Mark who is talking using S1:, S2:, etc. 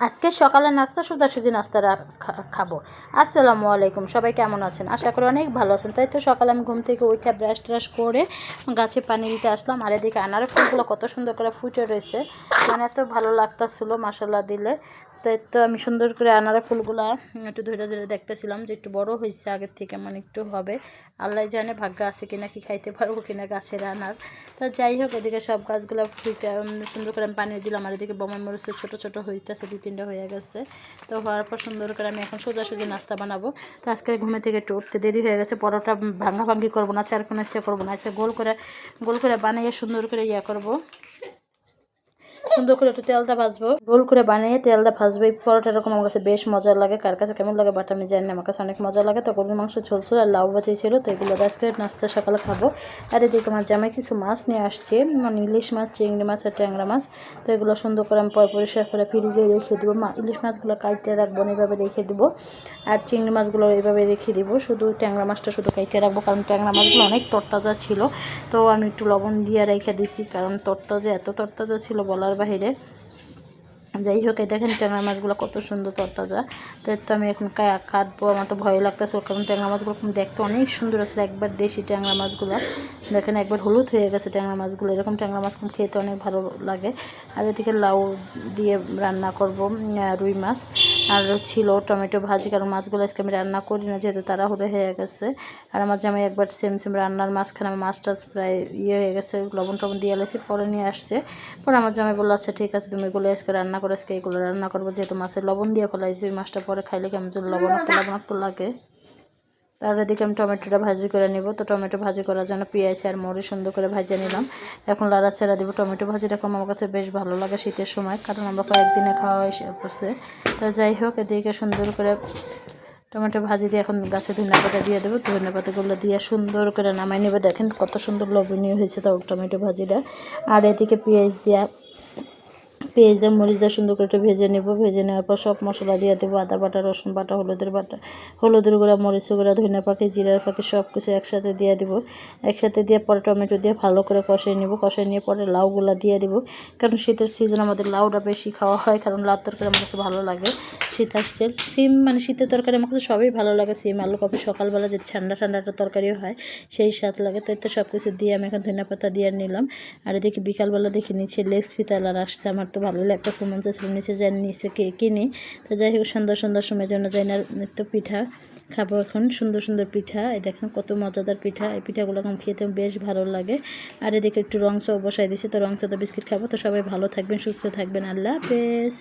S1: আজকে সকালের নাস্তা সোজাসুজি নাস্তাটা খা- খাব। আসসালামু আলাইকুম, সবাই কেমন আছেন? আশা করি অনেক ভালো আছেন। তাই তো সকালে আমি ঘুম থেকে উঠে ব্রাশ ট্রাশ করে গাছে পানি দিতে আসলাম। আর এদিকে আনার ফুলগুলো কত সুন্দর করে ফুটে রয়েছে। মানে এত ভালো লাগতেছিল মশলা দিলে। তাই তো আমি সুন্দর করে আনারা ফুলগুলা একটু ধরে ধরে দেখতেছিলাম যে একটু বড় হয়েছে আগের থেকে মানে একটু হবে। আল্লাহ জানে ভাগ্য আছে কিনা কি খাইতে পারব কিনা গাছের আনার। তো যাই হোক এদিকে সব গাছগুলো উম, সুন্দর করে আমি পানি দিলাম। আর এদিকে বমাই মরিচের ছোটো ছোটো হইতেছে দুই তিনটা হয়ে গেছে। তো হওয়ার পর সুন্দর করে আমি এখন সোজাসুজি নাস্তা বানাবো। তো আজকে ঘুমে থেকে একটু উঠতে দেরি হয়ে গেছে পরোটা ভাঙা ভাঙ্গি করব না চার কোনো ইচ্ছে করব না। আজকে গোল করে গোল করে বানিয়ে সুন্দর করে ইয়া করব। সুন্দর করে একটু তেলটা ভাজবো। গোল করে বানিয়ে তেলটা ভাজবো। এই পরোটা এরকম আমার কাছে বেশ মজা লাগে। কার কাছে কেমন লাগে বাট আমি জানি আমার কাছে অনেক মজা লাগে। তো গরুর মাংস ঝোলছিল আর লাউ বাতি ছিল, তো এগুলো আজকে নাস্তা সকালে খাব। আর এদিকে আমার জামাই কিছু মাছ নিয়ে আসছে। মানে ইলিশ মাছ, চিংড়ি মাছ আর ট্যাংরা মাছ। তো এগুলো সুন্দর করে আমি পরিষ্কার করে ফ্রিজে রেখে দেবো। ইলিশ মাছগুলো কাইটে রাখব এইভাবে রেখে দেবো। আর চিংড়ি মাছগুলো এইভাবে রেখে দিব। শুধু ট্যাংরা মাছটা শুধু কাইটে রাখব, কারণ ট্যাংরা মাছগুলো অনেক তরতাজা ছিল। তো আমি একটু লবণ দিয়ে রেখে দিছি, কারণ তরতাজা, এত তরতাজা ছিল বলার বাহিরে। যাই হোক, এই দেখেন ট্যাংরা মাছগুলো কত সুন্দর তরতাজা। তো এর তো আমি এখন কাটবো, আমার তো ভয় লাগতেছে। কারণ ট্যাংরা মাছগুলো দেখতে অনেক সুন্দর আছে, একবার দেশি ট্যাংরা মাছগুলো। দেখেন একবার হলুদ হয়ে গেছে ট্যাংরা মাছগুলো। এরকম ট্যাংরা মাছ খেতে অনেক ভালো লাগে। আর এদিকে লাউ দিয়ে রান্না করব রুই মাছ। আর ছিল টমেটো ভাজি, কারণ মাছগুলো আজকে আমি রান্না করি না, যেহেতু তারা তাড়াহুড়ো হয়ে গেছে। আর আমার জামাই একবার সেম সেম রান্নার মাঝখানে আমার মাছ টাছ প্রায় ইয়ে হয়ে গেছে, লবণ টবণ দিয়ে এলেছি পরে নিয়ে আসছে। পরে আমার জামাই বলল আচ্ছা ঠিক আছে, তুমি এগুলো আজকে রান্না করে, আজকে এগুলো রান্না করব, যেহেতু মাছের লবণ দিয়ে ফেলাইছি মাছটা পরে খাইলে কেমন লবণাক্ত লবণাক্ত লাগে। তার এদিকে আমি টমেটোটা ভাজি করে নিব। তো টমেটো ভাজি করার জন্য পেঁয়াজ আর মরিচ সুন্দর করে ভাজে নিলাম। এখন লাড়া ছেড়া দিব। টমেটো ভাজি এরকম আমার কাছে বেশ ভালো লাগে শীতের সময়, কারণ আমরা কয়েকদিনে খাওয়া এসে পড়ছে তো যাই হোক, এদিকে সুন্দর করে টমেটো ভাজি দিয়ে এখন গাছে ধনিয়া পাতা দিয়ে দেবো। ধনিয়া পাতাগুলো দিয়ে সুন্দর করে নামাই নেবে। দেখেন কত সুন্দর লোভনীয় হয়েছে টমেটো ভাজিটা। আর এদিকে পেঁয়াজ দেওয়া পেঁয়াজ দিয়ে মরিচ দিয়ে সুন্দর করে একটু ভেজে নেব। ভেজে নেওয়ার পর সব মশলা দিয়ে দেবো, আদা বাটা, রসুন বাটা, হলুদের বাটা, হলুদের গুঁড়া, মরিচের গুঁড়া ধনিয়া পাখি জিরার পাখি সব কিছু একসাথে দিয়ে দেবো। একসাথে দিয়ে পরে টমেটো দিয়ে ভালো করে কষিয়ে নেব। কষিয়ে নিয়ে পরে লাউগুলা দিয়ে দিব। কারণ শীতের সিজন আমাদের লাউটা বেশি খাওয়া হয়, কারণ লাউ তরকারি আমার কাছে ভালো লাগে। শীত আসছে, সিম মানে শীতের তরকারি আমার কাছে সবই ভালো লাগে। সিম, আলু, কপি, সকালবেলা যে ঠান্ডা ঠান্ডা একটা তরকারিও হয়, সেই স্বাদ লাগে। তো সব কিছু দিয়ে আমি এখন ধনিয়া পাতা দিয়ে নিলাম। আর এদিকে বিকালবেলা দেখি নিচে লেস ফিতালার আসছে, আমার তো ভালো লাগতেছে মন চাষ নিচে যাই, নিচে কিনি। তো যাই হোক, সুন্দর সুন্দর সময় জন্য যাই না তো পিঠা খাব এখন। সুন্দর সুন্দর পিঠা, এই দেখেন কত মজাদার পিঠা। এই পিঠাগুলো এখন খেতে বেশ ভালো লাগে। আর এদিকে একটু রং চাও বসাই দিয়েছি তো রং বিস্কিট খাব। তো সবাই ভালো থাকবেন, সুস্থ থাকবেন। আল্লাহ হাফেজ।